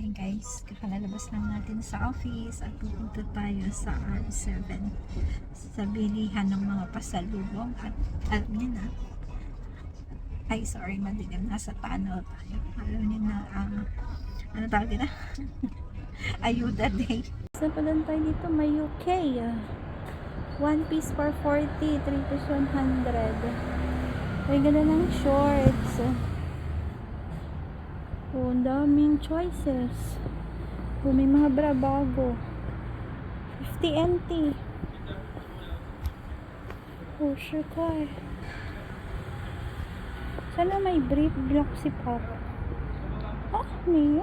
Hey guys, kakalabas lang natin sa office at pupunta tayo sa R7 sa bilihan ng mga pasalubong at alam niyo na ay sorry madilim. Nasa tunnel tayo. Alam niyo na ang ano tawag na ayuda day. Sa pala tayo dito may UK ah. one piece for 40 3 piece 100 ay ganda ng shorts Oh, ang daming choices. Oh, may mga bra bago. 50 NT. Oh, sure car. Sana may brief block si Papa. Ah, Mia.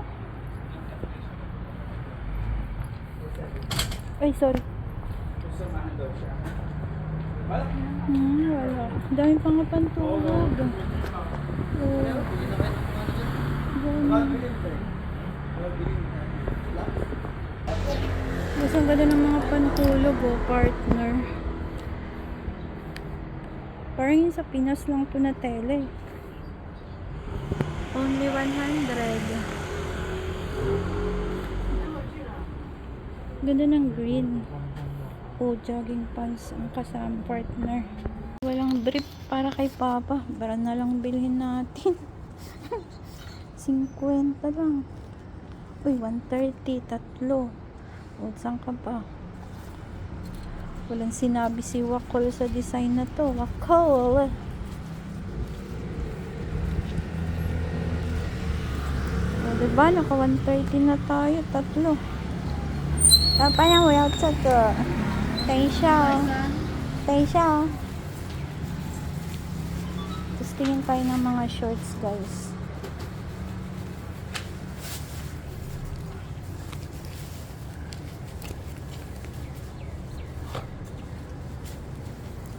Ay, sorry. Hmm, wala. Dami pa nga pantulog. Oh. Mas ang ganda ng mga pantulog oh, partner. Parang yun sa Pinas lang to na tele. Only 100. Ganda ng green. Oh, jogging pants ang kasama partner. Walang brief para kay Papa. Bara na lang bilhin natin. 50 lang. Uy, 130, tatlo. O, saan ka pa? Walang sinabi si Wakol sa design na to. Wakol! O, diba? Naka 130 na tayo. Tatlo. Papa na, wala sa to. Siya. Tayo siya. Tapos tingin tayo ng mga shorts, guys.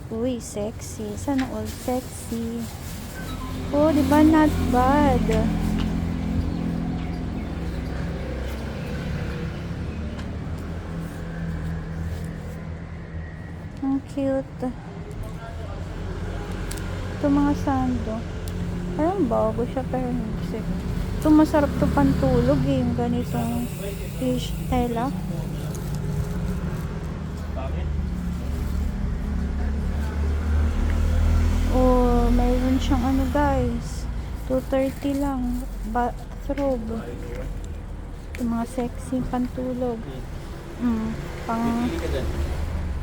Uy, sexy. Sana all sexy. Oh, di ba not bad? Ang cute. Ito mga sando. Parang bago siya pero hindi. Ito masarap to pantulog eh. Yung ganitong fish tela. Oh, mayroon siyang ano guys. 230 lang. Bathrobe. Ito mga sexy pantulog. Mm, pang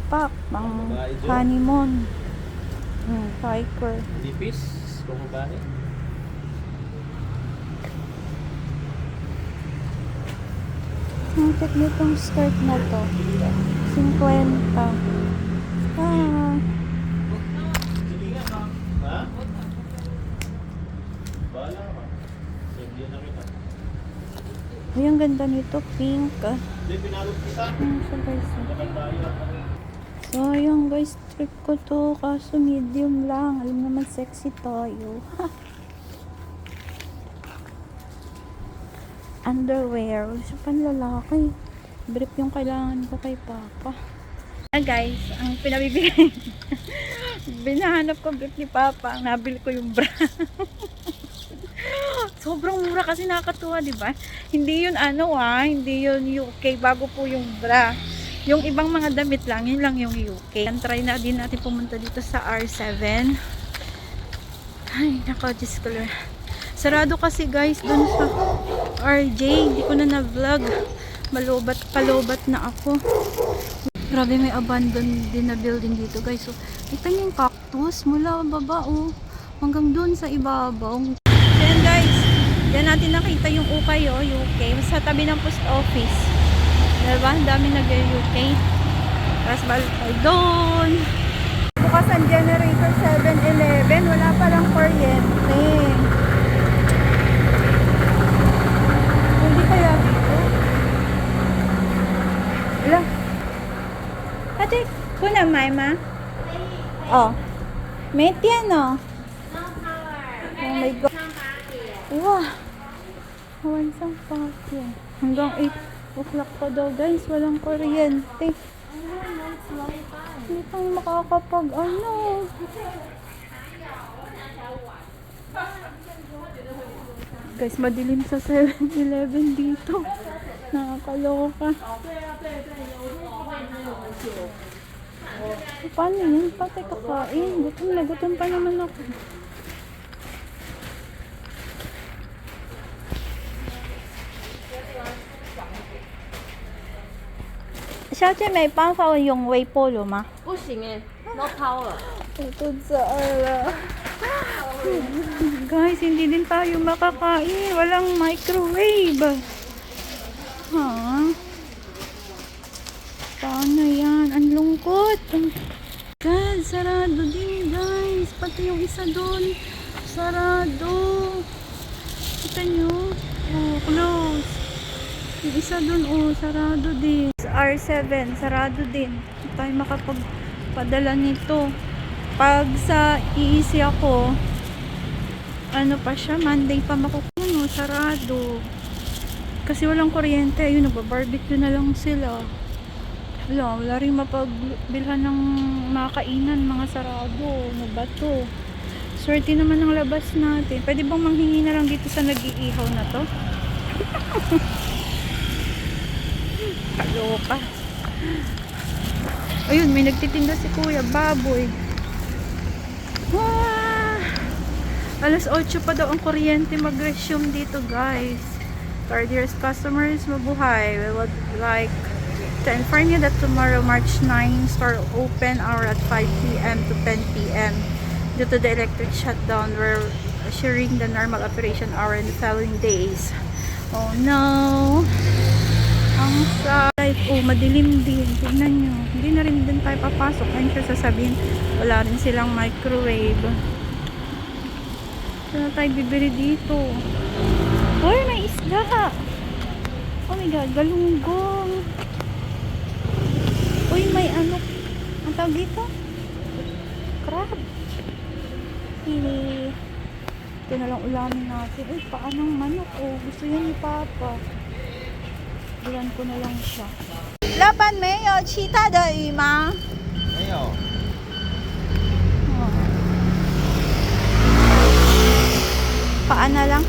pak, pang honeymoon. Mm, hiker. Dipis, kung babae. Ang nitong skirt na to. 50. Ah, Ha? Bahala ka. Hindi na kita. uy, ang ganda nito. Pink. Ah, tayo. So, ayun guys, trip ko to. Kaso medium lang. Alam naman sexy tayo. Underwear. Wala siya panlalaki. Brief yung kailangan ko kay Papa. Ah, guys, ang pinabibigay. Binahanap ko brief ni Papa. Ang nabili ko yung bra. Sobrang mura kasi nakakatuwa, di ba? Hindi yun ano ah, hindi yun UK. Bago po yung bra. Yung ibang mga damit lang, yun lang yung UK. And try na din natin pumunta dito sa R7. Ay, ko Lord. Sarado kasi guys, dun sa RJ. Hindi ko na na-vlog. Malubat, palubat na ako. Grabe, may abandoned din na building dito guys. So, ito yung cactus mula baba oh. Hanggang dun sa ibabaw. Yan guys. Yan natin nakita yung ukay oh, UK. Sa tabi ng post office. Diba? Ang dami nag-UK. Tapos balik tayo doon. Bukas ang generator 7-Eleven. Wala palang kuryente. Pwede kaya dito? Wala. Ate, kuna may ma? Oh. May tiyan oh. Oh my God. Wow. Awan sang pakyan. Hanggang 8 o'clock pa daw guys. Walang kuryente. Hindi pang makakapag ano. Guys, madilim sa 7-Eleven dito. Nakakaloka. Paano yun? Pati kakain. Gutom na gutom pa naman ako. Xiao 姐妹帮帮我用微波炉吗？不行哎，no power。 Ito sa ala. Guys, hindi din tayo makakain. Walang microwave. Ha? Paano yan? Ang lungkot. God, sarado din guys. Pati yung isa doon. Sarado. Kita nyo? Oh, close. Yung isa doon, oh, sarado din. R7, sarado din. Hindi tayo makapagpadala nito. Pag sa iisi ako, ano pa siya, Monday pa makukuno, sarado. Kasi walang kuryente, ayun, nagbabarbecue na lang sila. Wala, wala rin mapagbilhan ng mga sarado. Ano ba to? Swerte naman ng labas natin. Pwede bang manghingi na lang dito sa nag-iihaw na to? Kaloka. Ayun, may nagtitinda si Kuya, baboy. Wah! Alas 8 pa daw ang kuryente mag-resume dito, guys. Third year's customers, mabuhay. We would like to inform you that tomorrow, March 9, store open hour at 5 p.m. to 10 p.m. due to the electric shutdown. We're assuring the normal operation hour in the following days. Oh no! Ang side. Oh, madilim din. Tingnan nyo. Hindi na rin din tayo papasok. I'm sure sasabihin, wala rin silang microwave. Saan tayo bibili dito? Uy, may isda! Oh my god, galunggong. Uy, may ano. Ang tawag dito? Crab. Eh, ito na lang ulamin natin. Uy, paanong manok? Oh, gusto yan ni Papa. Bilan ko na lang siya. Laban mayo, chita da ima. Mayo. Paan na lang.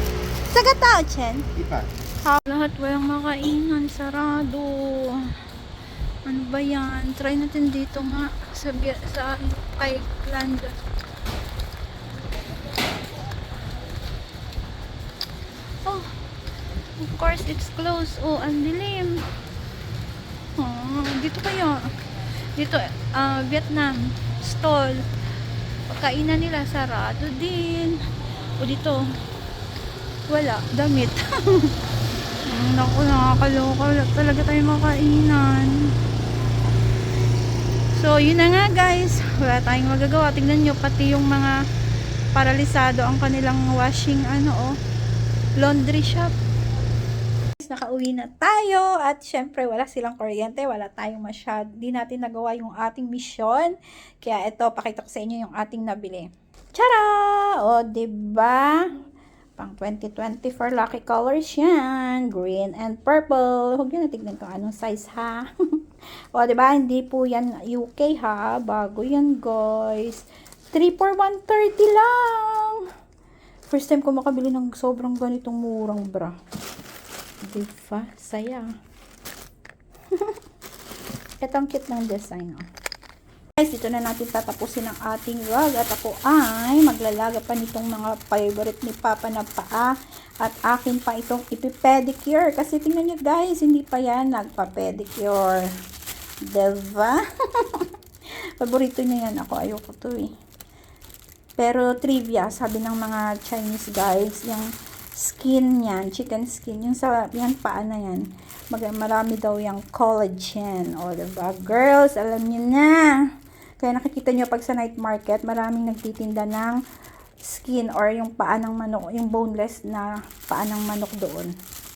Sagatao, Chen. Ipa. How? Lahat walang makainan. Sarado. Ano ba yan? Try natin dito nga. Sa, sa kay London. Oh, of course it's closed. Oh, ang dilim. Oh, dito kaya. Dito, ah, Vietnam. Stall. Pagkainan nila, sarado din. O dito, wala, damit. Naku, nakakaloka. Talaga tayo makainan. So, yun na nga guys. Wala tayong magagawa. Tingnan nyo, pati yung mga paralisado ang kanilang washing, ano oh, laundry shop. Nakauwi na tayo at syempre wala silang kuryente, wala tayong masyad, di natin nagawa yung ating mission. Kaya ito, pakita ko sa inyo yung ating nabili. Tara! O, ba? Pang 2024 lucky colors yan. Green and purple. Huwag nyo na tignan kung anong size ha. o, ba? Hindi po yan UK ha. Bago yan, guys. 3 for 130 lang. First time ko makabili ng sobrang ganitong murang bra. Di ba? Saya. Ito ang cute ng design, oh. Guys, dito na natin tatapusin ang ating vlog at ako ay maglalaga pa nitong mga favorite ni Papa na paa at akin pa itong ipipedicure kasi tingnan nyo guys, hindi pa yan nagpa-pedicure. Diba? Paborito niya yan ako. Ayoko to eh. Pero trivia, sabi ng mga Chinese guys, yung skin niyan, chicken skin, yung sa yan paa na yan, mag marami daw yung collagen. O, diba? Girls, alam niyo na. Kaya nakikita niyo pag sa night market, maraming nagtitinda ng skin or yung paa ng manok, yung boneless na paa ng manok doon.